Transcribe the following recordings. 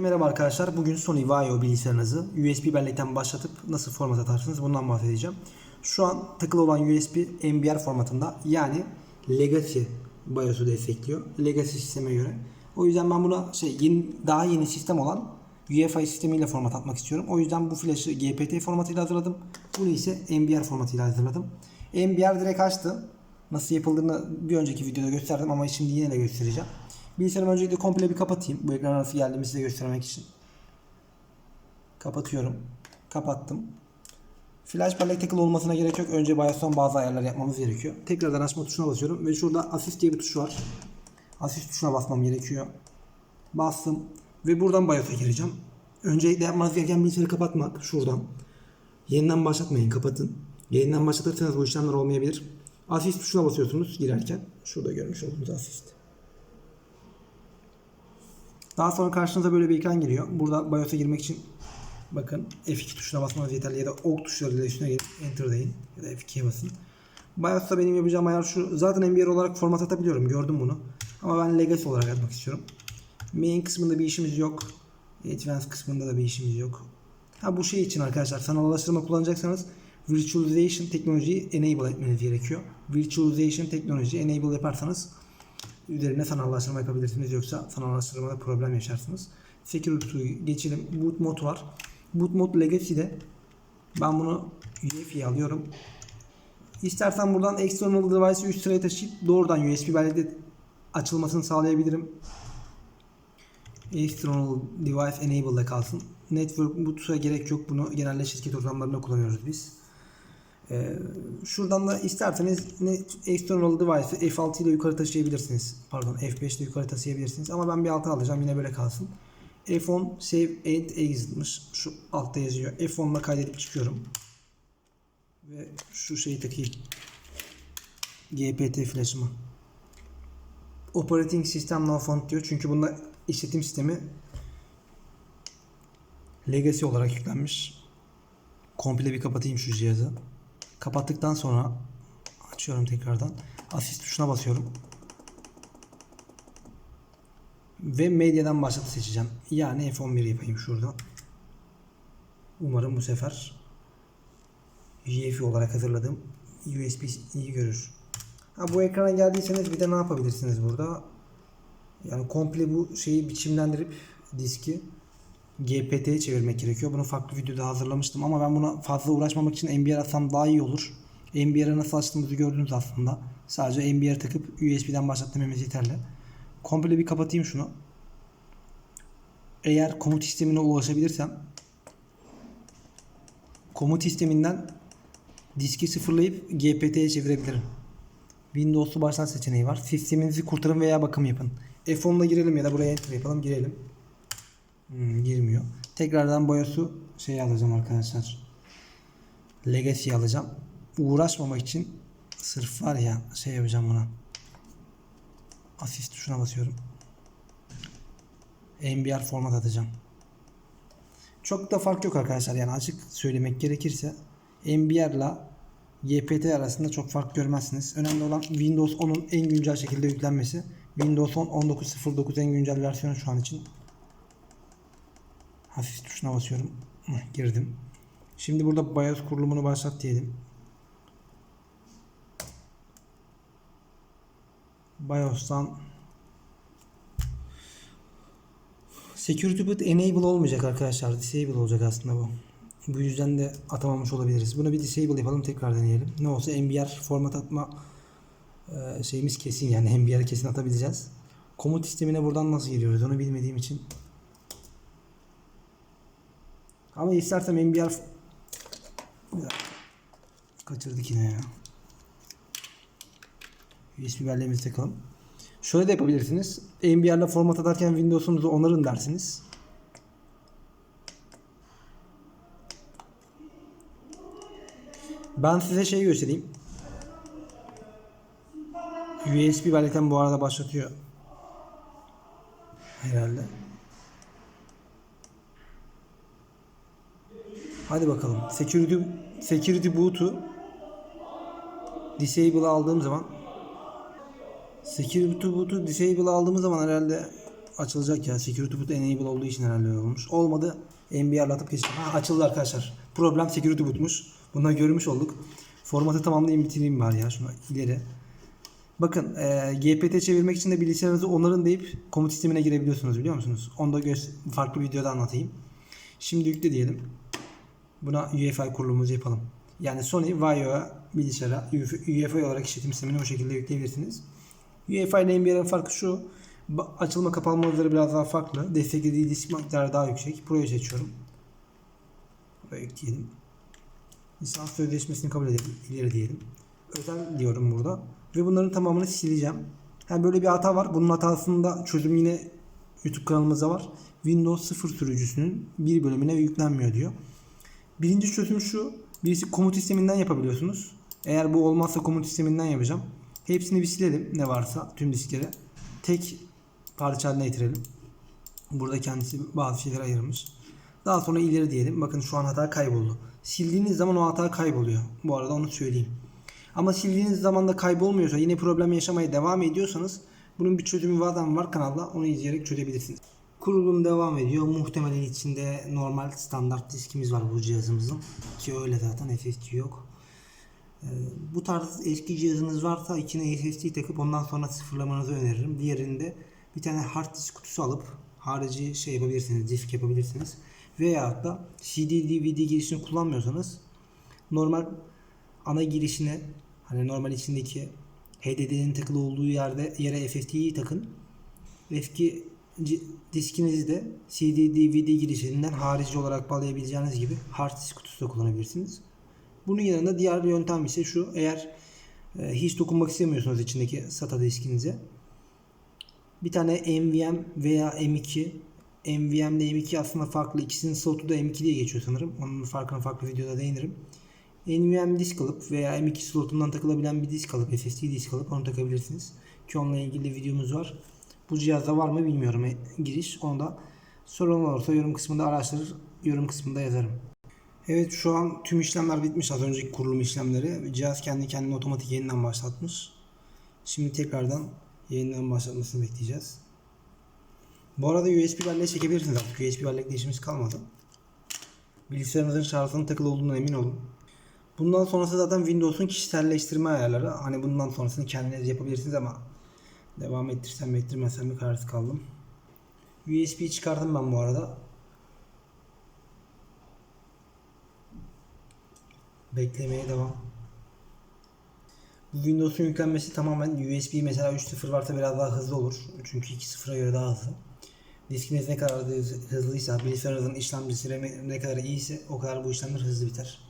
Merhaba arkadaşlar. Bugün Sony Vaio bilgisayarınızı USB bellekten başlatıp nasıl format atarsınız bundan bahsedeceğim. Şu an takılı olan USB MBR formatında yani Legacy BIOS'u destekliyor. Legacy sisteme göre. O yüzden ben buna şey yeni, daha yeni sistem olan UEFI sistemiyle format atmak istiyorum. O yüzden bu flash'ı GPT formatıyla hazırladım. Bunu ise MBR formatıyla hazırladım. MBR direkt açtı. Nasıl yapıldığını bir önceki videoda gösterdim ama şimdi yine de göstereceğim. Bilgisayarımı öncelikle komple bir kapatayım. Bu ekran nasıl geldiğimi size göstermek için. Kapatıyorum. Kapattım. Flash bellek takılı olmasına gerek yok. Önce BIOS'tan bazı ayarlar yapmamız gerekiyor. Tekrardan açma tuşuna basıyorum ve şurada Assist diye bir tuş var. Assist tuşuna basmam gerekiyor. Bastım ve buradan BIOS'a gireceğim. Öncelikle yapmanız gereken bilgisayarı kapatmak. Şuradan. Yeniden başlatmayın. Kapatın. Yeniden başlatırsanız bu işlemler olmayabilir. Assist tuşuna basıyorsunuz girerken. Şurada görmüş olduğunuz Assist. Daha sonra karşınıza böyle bir ekran geliyor. Burada BIOS'a girmek için bakın F2 tuşuna basmanız yeterli ya da OK tuşlarıyla üstüne gelip Enter deyin ya da F2'ye basın. BIOS'ta benim yapacağım ayar şu. Zaten MBR olarak format atabiliyorum. Gördüm bunu. Ama ben Legacy olarak atmak istiyorum. Main kısmında bir işimiz yok. Advanced kısmında da bir işimiz yok. Ha bu şey için arkadaşlar sanallaştırma kullanacaksanız Virtualization teknolojiyi enable etmeniz gerekiyor. Virtualization teknolojiyi enable yaparsanız üzerine sanallaştırma yapabilirsiniz. Yoksa sanallaştırmada problem yaşarsınız. Security'yi geçelim. Boot mod var. Boot mod Legacy'de ben bunu UEFI'ye alıyorum. İstersen buradan external device'ı üst sıraya taşıyıp doğrudan USB bellekte açılmasını sağlayabilirim. External device enable'da kalsın. Network boot'a gerek yok. Bunu genelde şirket ortamlarında kullanıyoruz biz. Ee, şuradan da isterseniz ne external device'ı F6 ile yukarı taşıyabilirsiniz. Pardon F5 ile yukarı taşıyabilirsiniz. Ama ben bir alta alacağım. Yine böyle kalsın. F10 save and exit'miş. Şu altta yazıyor. F10 ile kaydedip çıkıyorum. Ve şu şeyi takayım. GPT flash'ıma. Operating System No Font diyor. Çünkü bunda işletim sistemi Legacy olarak yüklenmiş. Komple bir kapatayım şu cihazı. Kapattıktan sonra açıyorum tekrardan. Assist tuşuna basıyorum. Ve medyadan başlatı seçeceğim. Yani F11 yapayım şurada. Umarım bu sefer UEFI olarak hazırladığım USB'yi görür. Ha, bu ekrana geldiyseniz bir de ne yapabilirsiniz burada? Yani komple bu şeyi biçimlendirip diski GPT'ye çevirmek gerekiyor. Bunu farklı videoda hazırlamıştım ama ben buna fazla uğraşmamak için MBR atsam daha iyi olur. MBR'e nasıl açtığımızı gördünüz aslında. Sadece MBR takıp USB'den başlat dememiz yeterli. Komple bir kapatayım şunu. Eğer komut sistemine ulaşabilirsem komut sisteminden diski sıfırlayıp GPT'ye çevirebilirim. Windows'u başlat seçeneği var. Sisteminizi kurtarın veya bakım yapın. F10'la girelim ya da buraya enter yapalım girelim. Hmm, girmiyor. Tekrardan BIOS'u şey alacağım arkadaşlar. Legacy alacağım. Uğraşmamak için sırf var ya şey yapacağım buna. Assist tuşuna basıyorum. MBR format atacağım. Çok da fark yok arkadaşlar. Yani açık söylemek gerekirse MBR ile GPT arasında çok fark görmezsiniz. Önemli olan Windows 10'un en güncel şekilde yüklenmesi. Windows 10 19.09 en güncel versiyonu şu an için. Hafif tuşuna basıyorum. Girdim. Şimdi burada BIOS kurulumunu başlat diyelim. BIOS'tan Security boot enable olmayacak arkadaşlar. Disable olacak aslında bu. Bu yüzden de atamamış olabiliriz. Bunu bir disable yapalım tekrar deneyelim. Ne olsa MBR format atma e, şeyimiz kesin yani MBR'i kesin atabileceğiz. Komut sistemine buradan nasıl giriyoruz onu bilmediğim için ama istersem MBR kaçırdık yine ya. USB belleğimizi takalım. Şöyle de yapabilirsiniz. MBR ile format atarken Windows'unuzu onarın dersiniz. Ben size şey göstereyim. USB bellekten bu arada başlatıyor. Herhalde. Hadi bakalım. Security security boot'u disable aldığım zaman security boot'u disable aldığımız zaman herhalde açılacak ya. Security boot enable olduğu için herhalde olmuş. Olmadı. NBR'latıp geçeceğim. Ha açıldı arkadaşlar. Problem security bootmuş. Bunları görmüş olduk. Formatı tamamlayayım bitireyim bari ya. Şunu ileri. Bakın e, GPT çevirmek için de bilgisayarınızı onarın deyip komut sistemine girebiliyorsunuz biliyor musunuz? Onu da farklı videoda anlatayım. Şimdi yükle diyelim. Buna UEFI kurulumuzu yapalım. Yani Sony Vaio'ya bilgisayara UEFI olarak işletim sistemini o şekilde yükleyebilirsiniz. UEFI ile NBR'ın farkı şu. Açılma kapanma hızları biraz daha farklı. Desteklediği disk miktarı daha yüksek. Pro'yu seçiyorum. Buraya yükleyelim. Lisans sözleşmesini kabul edelim. İleri diyelim. Özel diyorum burada. Ve bunların tamamını sileceğim. Yani böyle bir hata var. Bunun hatasında çözüm yine YouTube kanalımızda var. Windows 0 sürücüsünün bir bölümüne yüklenmiyor diyor. Birinci çözüm şu. Birisi komut sisteminden yapabiliyorsunuz. Eğer bu olmazsa komut sisteminden yapacağım. Hepsini bir silelim ne varsa tüm diskleri. Tek parça haline getirelim. Burada kendisi bazı şeyler ayırmış. Daha sonra ileri diyelim. Bakın şu an hata kayboldu. Sildiğiniz zaman o hata kayboluyor. Bu arada onu söyleyeyim. Ama sildiğiniz zaman da kaybolmuyorsa yine problem yaşamaya devam ediyorsanız bunun bir çözümü zaten var kanalda. Onu izleyerek çözebilirsiniz. Kurulum devam ediyor. Muhtemelen içinde normal standart diskimiz var bu cihazımızın. Ki öyle zaten SSD yok. Ee, bu tarz eski cihazınız varsa içine SSD takıp ondan sonra sıfırlamanızı öneririm. Diğerinde bir tane hard disk kutusu alıp harici şey yapabilirsiniz, disk yapabilirsiniz. Veya da CD DVD girişini kullanmıyorsanız normal ana girişine hani normal içindeki HDD'nin takılı olduğu yerde yere SSD'yi takın. Eski diskinizi de CD DVD girişinden harici olarak bağlayabileceğiniz gibi hard disk kutusu da kullanabilirsiniz. Bunun yanında diğer bir yöntem ise şu. Eğer e, hiç dokunmak istemiyorsanız içindeki SATA diskinize bir tane NVM veya M2 NVM ile M2 aslında farklı. İkisinin slotu da M2 diye geçiyor sanırım. Onun farkına farklı videoda değinirim. NVM disk alıp veya M2 slotundan takılabilen bir disk alıp SSD disk alıp onu takabilirsiniz. Ki onunla ilgili videomuz var. Bu cihazda var mı bilmiyorum e, giriş. Onu da sorun olursa yorum kısmında araştırır, yorum kısmında yazarım. Evet şu an tüm işlemler bitmiş az önceki kurulum işlemleri. Cihaz kendi kendine otomatik yeniden başlatmış. Şimdi tekrardan yeniden başlatmasını bekleyeceğiz. Bu arada USB belleğe çekebilirsiniz artık. USB bellekle işimiz kalmadı. Bilgisayarınızın şarjının takılı olduğundan emin olun. Bundan sonrası zaten Windows'un kişiselleştirme ayarları. Hani bundan sonrasını kendiniz yapabilirsiniz ama devam ettirsem mi ettirmesem mi kararsız kaldım. USB çıkardım ben bu arada. Beklemeye devam. Bu Windows'un yüklenmesi tamamen USB mesela 3.0 varsa biraz daha hızlı olur. Çünkü 2.0'a göre daha hızlı. Diskiniz ne kadar hız- hızlıysa, bilgisayarınızın işlemcisi ne kadar iyiyse o kadar bu işlemler hızlı biter.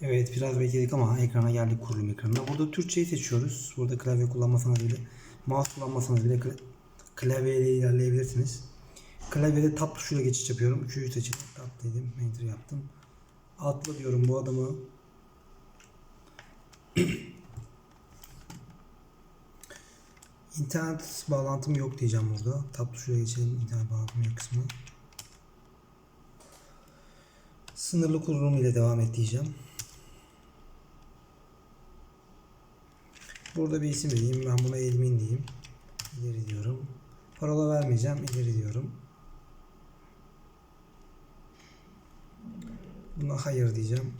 Evet biraz bekledik ama ekrana geldik kurulum ekranına. Burada Türkçeyi seçiyoruz. Burada klavye kullanmasanız bile, mouse kullanmasanız bile kla- klavyeyle ilerleyebilirsiniz. Klavyede tab tuşuyla geçiş yapıyorum. Q'yu seçip tab dedim, enter yaptım. Atla diyorum bu adamı. İnternet bağlantım yok diyeceğim burada. Tab tuşuyla geçelim internet bağlantım yok kısmı. Sınırlı kurulum ile devam et diyeceğim. Burada bir isim vereyim. Ben buna admin diyeyim. İleri diyorum. Parola vermeyeceğim. İleri diyorum. Buna hayır diyeceğim.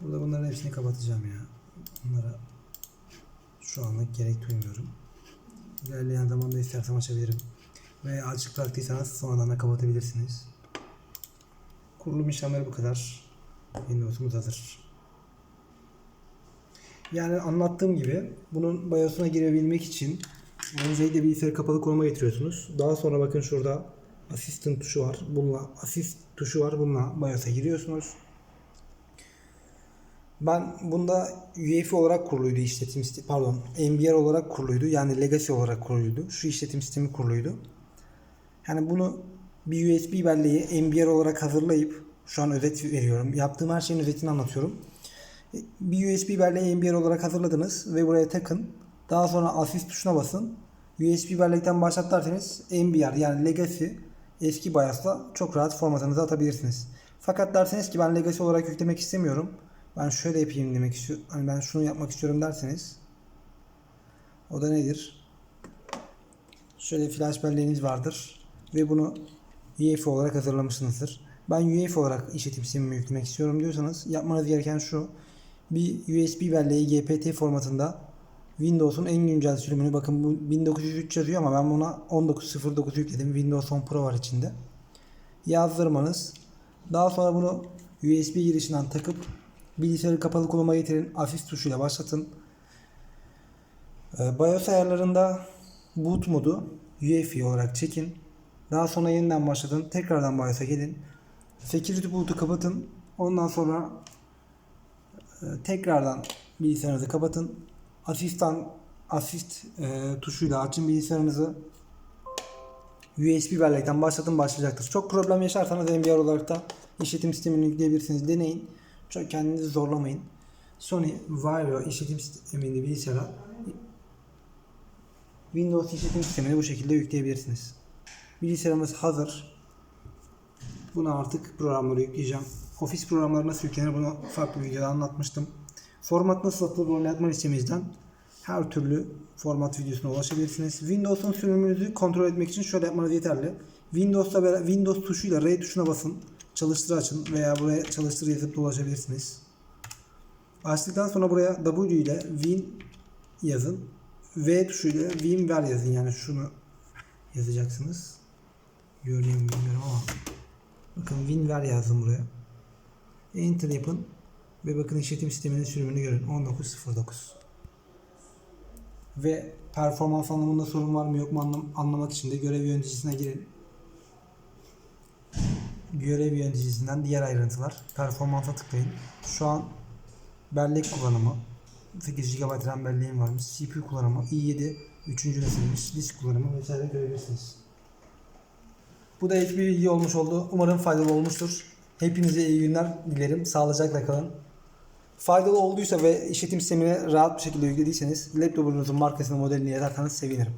Burada bunların hepsini kapatacağım ya. Bunlara şu anlık gerek duymuyorum. İlerleyen zamanda istersem açabilirim. Ve açık bıraktıysanız sonradan da kapatabilirsiniz. Kurulum işlemleri bu kadar. Windows'umuz hazır. Yani anlattığım gibi bunun BIOS'una girebilmek için öncelikle bilgisayarı kapalı konuma getiriyorsunuz. Daha sonra bakın şurada Assistant tuşu var. Bununla Assist tuşu var. Bununla BIOS'a giriyorsunuz. Ben bunda UEFI olarak kuruluydu işletim sistemi. Pardon, MBR olarak kuruluydu. Yani Legacy olarak kuruluydu. Şu işletim sistemi kuruluydu. Yani bunu bir USB belleği MBR olarak hazırlayıp şu an özet veriyorum. Yaptığım her şeyin özetini anlatıyorum. Bir USB belleği MBR olarak hazırladınız ve buraya takın. Daha sonra assist tuşuna basın. USB bellekten başlat derseniz MBR yani Legacy eski BIOS'la çok rahat formatınızı atabilirsiniz. Fakat derseniz ki ben Legacy olarak yüklemek istemiyorum. Ben şöyle yapayım demek istiyorum. Hani ben şunu yapmak istiyorum derseniz O da nedir? Şöyle flash belleğiniz vardır ve bunu UEFI olarak hazırlamışsınızdır. Ben UEFI olarak işletim sistemimi yüklemek istiyorum diyorsanız yapmanız gereken şu. Bir USB belleği GPT formatında Windows'un en güncel sürümünü bakın bu 1903 yazıyor ama ben buna 19.09 yükledim. Windows 10 Pro var içinde. Yazdırmanız. Daha sonra bunu USB girişinden takıp bilgisayarı kapalı konuma getirin. Hafif tuşuyla başlatın. Ee, BIOS ayarlarında boot modu UEFI olarak çekin. Daha sonra yeniden başlatın. Tekrardan BIOS'a gelin. Security boot'u kapatın. Ondan sonra e, tekrardan bilgisayarınızı kapatın. Asistan asist e, tuşuyla açın bilgisayarınızı. USB bellekten başlatın başlayacaktır. Çok problem yaşarsanız NVR olarak da işletim sistemini yükleyebilirsiniz. Deneyin. Çok kendinizi zorlamayın. Sony Vario işletim sistemini bilgisayara Windows işletim sistemini bu şekilde yükleyebilirsiniz. Bilgisayarımız hazır. Buna artık programları yükleyeceğim. Ofis programları nasıl yüklenir bunu farklı bir videoda anlatmıştım. Format nasıl atılır bunu yapman istemizden her türlü format videosuna ulaşabilirsiniz. Windows'un sürümünüzü kontrol etmek için şöyle yapmanız yeterli. Windows'ta beraber Windows tuşuyla R tuşuna basın. Çalıştır açın veya buraya çalıştır yazıp dolaşabilirsiniz. Açtıktan sonra buraya W ile Win yazın. V tuşuyla WinVer yazın. Yani şunu yazacaksınız. Görünüyor mu bilmiyorum ama. Bakın WinVer yazdım buraya. Enter yapın. Ve bakın işletim sisteminin sürümünü görün. 19.09 ve performans anlamında sorun var mı yok mu anlam- anlamak için de görev yöneticisine girin. Görev yöneticisinden diğer ayrıntılar. Performansa tıklayın. Şu an bellek kullanımı 8 GB RAM belleğim varmış. CPU kullanımı i7 3. nesilmiş. Disk kullanımı vesaire görebilirsiniz. Bu da ek bir bilgi olmuş oldu. Umarım faydalı olmuştur. Hepinize iyi günler dilerim. Sağlıcakla kalın. Faydalı olduysa ve işletim sistemine rahat bir şekilde yüklediyseniz laptopunuzun markasını modelini yazarsanız sevinirim.